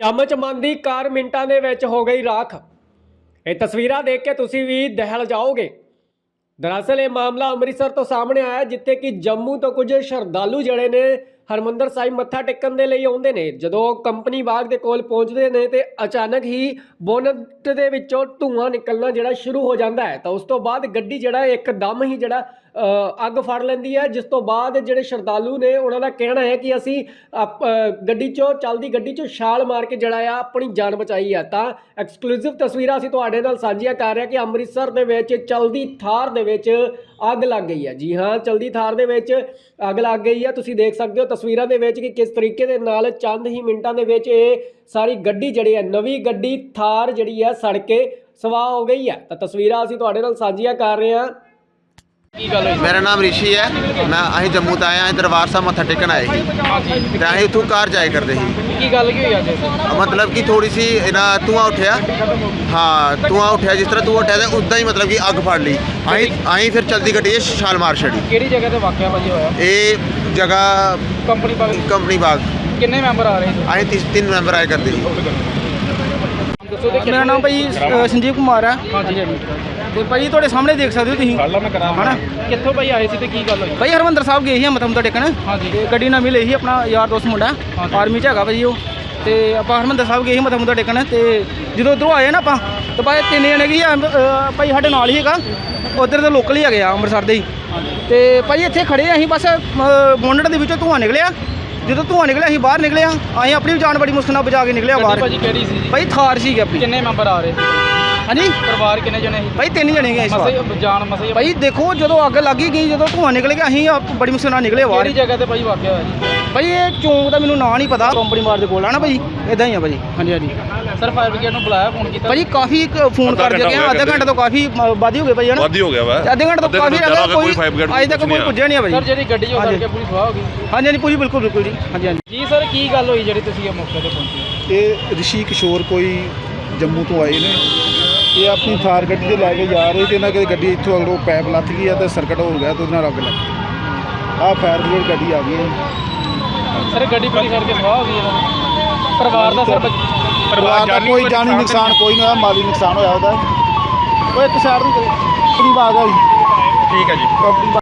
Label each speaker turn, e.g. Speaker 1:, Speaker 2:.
Speaker 1: ਚਮਚ ਦੀ ਕਾਰ ਮਿੰਟਾਂ ਦੇ ਵਿੱਚ ਹੋ ਗਈ ਰਾਖ। ਇਹ ਤਸਵੀਰਾਂ ਦੇਖ ਕੇ ਤੁਸੀਂ ਵੀ ਦਹਿਲ ਜਾਓਗੇ। ਦਰਅਸਲ ਇਹ ਮਾਮਲਾ ਅੰਮ੍ਰਿਤਸਰ ਤੋਂ ਸਾਹਮਣੇ ਆਇਆ, ਜਿੱਥੇ ਕਿ ਜੰਮੂ ਤੋਂ ਕੁਝ ਸ਼ਰਧਾਲੂ ਜਿਹੜੇ ਨੇ ਹਰਮੰਦਰ ਸਾਹਿਬ ਮੱਥਾ ਟੇਕਣ ਦੇ ਲਈ ਆਉਂਦੇ ਨੇ। ਜਦੋਂ ਕੰਪਨੀ ਬਾਗ ਦੇ ਕੋਲ ਪਹੁੰਚਦੇ ਨੇ ਤੇ ਅਚਾਨਕ ਹੀ ਬੋਨਟ ਦੇ ਵਿੱਚੋਂ ਧੂਆਂ ਨਿਕਲਣਾ ਜਿਹੜਾ ਸ਼ੁਰੂ ਹੋ ਜਾਂਦਾ ਹੈ, ਤਾਂ ਉਸ ਤੋਂ ਬਾਅਦ ਗੱਡੀ ਜਿਹੜਾ ਇੱਕਦਮ ਹੀ ਜਿਹੜਾ ਅੱਗ ਫੜ ਲੈਂਦੀ ਹੈ, ਜਿਸ ਤੋਂ ਬਾਅਦ ਜਿਹੜੇ ਸ਼ਰਧਾਲੂ ਨੇ ਉਹਨਾਂ ਦਾ ਕਹਿਣਾ ਹੈ ਕਿ ਅਸੀਂ ਅਪ- ਗੱਡੀ ਚੋਂ, ਚੱਲਦੀ ਗੱਡੀ ਚੋਂ ਛਾਲ ਮਾਰ ਕੇ ਜਿਹੜਾ ਆ ਆਪਣੀ ਜਾਨ ਬਚਾਈ ਆ ਤਾਂ ਐਕਸਕਲੂਸਿਵ ਤਸਵੀਰਾਂ ਅਸੀਂ ਤੁਹਾਡੇ ਨਾਲ ਸਾਂਝੀਆਂ ਕਰ ਰਹੇ ਹਾਂ ਕਿ ਅੰਮ੍ਰਿਤਸਰ ਦੇ ਵਿੱਚ ਚੱਲਦੀ ਥਾਰ ਦੇ ਵਿੱਚ ਅੱਗ ਲੱਗ ਗਈ ਹੈ। ਜੀ ਹਾਂ, ਚਲਦੀ ਥਾਰ ਦੇ ਵਿੱਚ ਅੱਗ ਲੱਗ ਗਈ ਹੈ। ਤੁਸੀਂ ਦੇਖ ਸਕਦੇ ਹੋ ਤਸਵੀਰਾਂ ਦੇ ਵਿੱਚ ਕਿ ਕਿਸ ਤਰੀਕੇ ਦੇ ਨਾਲ ਚੰਦ ਹੀ ਮਿੰਟਾਂ ਦੇ ਵਿੱਚ ਇਹ ਸਾਰੀ ਗੱਡੀ ਜਿਹੜੀ ਹੈ, ਨਵੀਂ ਗੱਡੀ ਥਾਰ ਜਿਹੜੀ ਹੈ ਸੜ ਕੇ ਸਵਾਹ ਹੋ ਗਈ ਹੈ। ਤਾਂ ਤਸਵੀਰਾਂ ਅਸੀਂ ਤੁਹਾਡੇ ਨਾਲ ਸਾਂਝੀਆਂ ਕਰ ਰਹੇ ਹਾਂ।
Speaker 2: ਮੇਰਾ ਨਾਮ ਰਿਸ਼ੀ ਹੈ। ਮੈਂ ਅਸੀਂ ਜੰਮੂ ਤੋਂ ਆਇਆ ਹਾਂ ਦਰਬਾਰ ਸਾਹਿਬ ਮੱਥਾ ਟੇਕਣ ਆਏ ਸੀ। ਤੇ ਅਸੀਂ ਉੱਥੋਂ ਕਾਰ ਜਾਏ ਕਰਦੇ ਸੀ।
Speaker 3: ਕੀ ਗੱਲ ਕੀ ਹੋਈ ਅੱਜ?
Speaker 2: ਮਤਲਬ ਕਿ ਥੋੜੀ ਸੀ ਇਹਨਾਂ ਧੂਆਂ ਉੱਠਿਆ। ਹਾਂ ਧੂਆਂ ਉੱਠਿਆ ਜਿਸ ਤਰ੍ਹਾਂ ਧੂਆਂ ਉੱਠਿਆ ਤੇ ਉਦਾਂ ਹੀ ਮਤਲਬ ਕਿ ਅੱਗ ਫੜ ਲਈ। ਅਸੀਂ ਅਸੀਂ ਫਿਰ ਚਲਦੀ ਗੱਡੀ 'ਚ ਛਾਲ ਮਾਰ ਛੜੀ
Speaker 3: ਕਿਹੜੀ ਜਗ੍ਹਾ ਤੇ ਵਾਕਿਆ ਭਾਜੀ ਹੋਇਆ?
Speaker 2: ਇਹ ਜਗ੍ਹਾ
Speaker 3: ਕੰਪਨੀ ਪਾ
Speaker 2: ਕੰਪਨੀ ਬਾਗ।
Speaker 3: ਕਿੰਨੇ ਮੈਂਬਰ ਆ ਰਹੇ ਸੀ?
Speaker 2: ਅਸੀਂ ਤਿੰਨ ਮੈਂਬਰ ਆਏ ਕਰਦੇ ਸੀ।
Speaker 3: ਦੱਸੋ ਤੇ
Speaker 4: ਮੇਰਾ ਨਾਮ ਭਾਈ ਅ, ਸੰਜੀਵ ਕੁਮਾਰ ਹੈ।
Speaker 3: ਹਾਂਜੀ ਹਾਂਜੀ।
Speaker 4: ਤੇ ਭਾਈ ਤੁਹਾਡੇ ਸਾਹਮਣੇ ਦੇਖ ਸਕਦੇ ਹੋ ਤੁਸੀਂ। ਹਨਾ?
Speaker 3: ਕਿੱਥੋਂ ਭਾਈ ਆਏ ਸੀ ਤੇ ਕੀ ਗੱਲ ਹੋਈ?
Speaker 4: ਭਾਈ ਹਰਮੰਦਰ ਸਾਹਿਬ ਗਏ ਸੀ ਮੱਥਾ ਮੁੱਥਾ ਟੇਕਣ
Speaker 3: ਹਾਂਜੀ।
Speaker 4: ਤੇ ਗੱਡੀ ਨਾਲ ਮਿਲੇ ਸੀ ਆਪਣਾ ਯਾਰ ਦੋਸਤ ਮੁੰਡਾ।
Speaker 3: ਹਾਂਜੀ।
Speaker 4: ਆਰਮੀ 'ਚ ਹੈਗਾ ਭਾਜੀ ਉਹ। ਤੇ ਆਪਾਂ ਹਰਮੰਦਰ ਸਾਹਿਬ ਗਏ ਸੀ ਮੱਥਾ ਮੁੱਥਾ ਟੇਕਣ ਤੇ ਜਦੋਂ ਉਧਰੋਂ ਆਏ ਨਾ ਆਪਾਂ ਤੇ ਭਾਈ ਤਿੰਨ ਜਣੇ ਕੀ ਆ, ਅ, ਭਾਈ ਸਾਡੇ ਨਾਲ ਹੀ ਹੈਗਾ। ਉਧਰ ਦੇ ਲੋਕਲ ਹੀ ਹੈਗੇ ਆ ਅੰਮ੍ਰਿਤਸਰ ਦੇ ਹੀ। ਤੇ ਭਾਈ ਇੱਥੇ ਖੜੇ ਆ ਅਸੀਂ ਬਸ ਬੋਨਟ ਦੇ ਵਿੱਚੋਂ ਧੂੰਆਂ ਨਿਕਲਿਆ। ਜਦੋਂ ਧੂੰਆਂ ਨਿਕਲਿਆ ਅਸੀਂ ਬਾਹਰ ਨਿਕਲੇ ਆ ਅਸੀਂ ਆਪਣੀ ਵੀ ਜਾਨ ਬੜੀ ਮੁਸ਼ਕਲ ਨਾਲ ਬਚਾ ਕੇ ਨਿਕਲਿਆ ਬਾਹਰ।
Speaker 3: ਭਾਜੀ ਕਿਹੜੀ ਸੀ ਜੀ?
Speaker 4: ਭਾਈ ਥਾਰ ਸੀਗੀ ਆਪਣੀ।
Speaker 3: ਕਿੰਨੇ ਮੈਂਬਰ ਆ ਰਹੇ? ਸੀ
Speaker 4: ਹਾਂਜੀ?
Speaker 3: ਪਰਿਵਾਰ ਕਿੰਨੇ ਜਣੇ ਸੀ?
Speaker 4: ਭਾਈ ਤਿੰਨ ਜਣੇ ਗਏ ਇਸ ਵਾਰ।
Speaker 3: ਮਸੇ ਜਾਨ ਮਸੇ
Speaker 4: ਭਾਈ ਦੇਖੋ ਜਦੋਂ ਅੱਗ ਲੱਗੀ ਗਈ ਜਦੋਂ ਧੂੰਆਂ ਨਿਕਲ ਗਿਆ ਅਸੀਂ ਆਪ ਬੜੀ ਮੁਸ਼ਕਲ ਨਾਲ ਨਿਕਲੇ ਬਾਹਰ।
Speaker 3: ਕਿਹੜੀ ਜਗ੍ਹਾ ਤੇ ਭਾਈ ਵਾਕਿਆ ਹੋਇਆ ਜੀ?
Speaker 4: ਭਾਈ ਇਹ ਚੌਂਕ ਦਾ ਮੈਨੂੰ ਨਾਂ ਨਹੀਂ ਪਤਾ। ਕੰਪਨੀ ਮਾਰ ਦੇ ਕੋਲ ਆ। ਨਾ ਭਾਈ ਇਦਾਂ ਹੀ ਆ ਭਾਈ। ਹਾਂਜੀ ਹਾਂਜੀ।
Speaker 3: ਸਰ ਫਾਇਰ ਬ੍ਰਿਗੇਡ ਨੂੰ ਬੁਲਾਇਆ ਫੋਨ ਕੀਤਾ?
Speaker 4: ਭਾਜੀ ਕਾਫੀ ਫੋਨ ਕਰ ਆ
Speaker 5: ਗਿਆ
Speaker 4: ਅੱਧਾ ਘੰਟਾ ਤੋਂ ਕਾਫੀ ਵੱਧ ਹੀ ਗਏ ਭਾਈ ਹਨਾ?
Speaker 5: ਵੱਧ ਹੀ ਗਿਆ ਵਾ।
Speaker 4: ਅੱਧੇ ਘੰਟੇ ਤੋਂ ਕਾਫੀ
Speaker 5: ਗਿਆ,
Speaker 4: ਕੋਈ ਅਜੇ ਤੱਕ ਕੋਈ ਪੁੱਜਿਆ ਨਹੀਂ ਆ
Speaker 3: ਸਰ
Speaker 4: ਭਾਈ
Speaker 3: ਜਿਹੜੀ ਗੱਡੀ ਉਹ। ਕਰਕੇ ਪੂਰੀ ਸਵਾਹ ਹੋ ਗਈ।
Speaker 4: ਹਾਂਜੀ ਹਾਂਜੀ ਪੂਰੀ ਬਿਲਕੁਲ ਬਿਲਕੁਲ ਜੀ। ਹਾਂਜੀ ਹਾਂਜੀ।
Speaker 3: ਜੀ ਸਰ ਕੀ ਗੱਲ ਹੋਈ ਜਿਹੜੀ ਤੁਸੀਂ ਇਹ ਮੌਕੇ ਤੇ ਪਹੁੰਚੇ?
Speaker 6: ਇਹ ਰਿਸ਼ੀ ਕਿਸ਼ੋਰ ਕੋਈ ਜੰਮੂ ਤੋਂ ਆਏ ਨੇ। ਇਹ ਆਪਣੀ ਥਾਰ ਗੱਡੀ ਤੇ ਲੈ ਕੇ ਜਾ ਰਹੇ ਤੇ ਇਹਨਾਂ ਦੀ ਗੱਡੀ ਇੱਥੋਂ ਅਗਰੋਂ ਪੈਪ ਲੱਥ ਗਈ ਆ ਤੇ ਸਰਕਟ ਹੋ ਗਿਆ ਤੇ ਉਹਦੇ ਨਾਲ ਅੱਗ ਲੱਗ ਗਈ ਆਹ ਫਾਇਰ ਬ੍ਰਿਗੇਡ ਗੱਡੀ ਆ ਗਈ ਹੈ
Speaker 3: ਸਰ ਗੱਡੀ ਪੂਰੀ ਕਰਕੇ ਸਵਾਹ ਹੋ ਗਈ ਦੀ। ਪਰਿਵਾਰ ਦਾ ਸਰ
Speaker 6: ਪਰਿਵਾਰ ਦਾ ਕੋਈ ਜਾਨੀ ਨੁਕਸਾਨ ਕੋਈ ਨਹੀਂ ਹੋਇਆ ਮਾਲੀ ਨੁਕਸਾਨ ਹੋਇਆ ਉਹਦਾ। ਉਹ ਇੱਕ ਸਾਈਡ ਨੂੰ ਕੰਪਨੀ ਬਾਗ ਆ ਜੀ।
Speaker 5: ਠੀਕ ਹੈ ਜੀ
Speaker 6: ਕੰਪਨੀ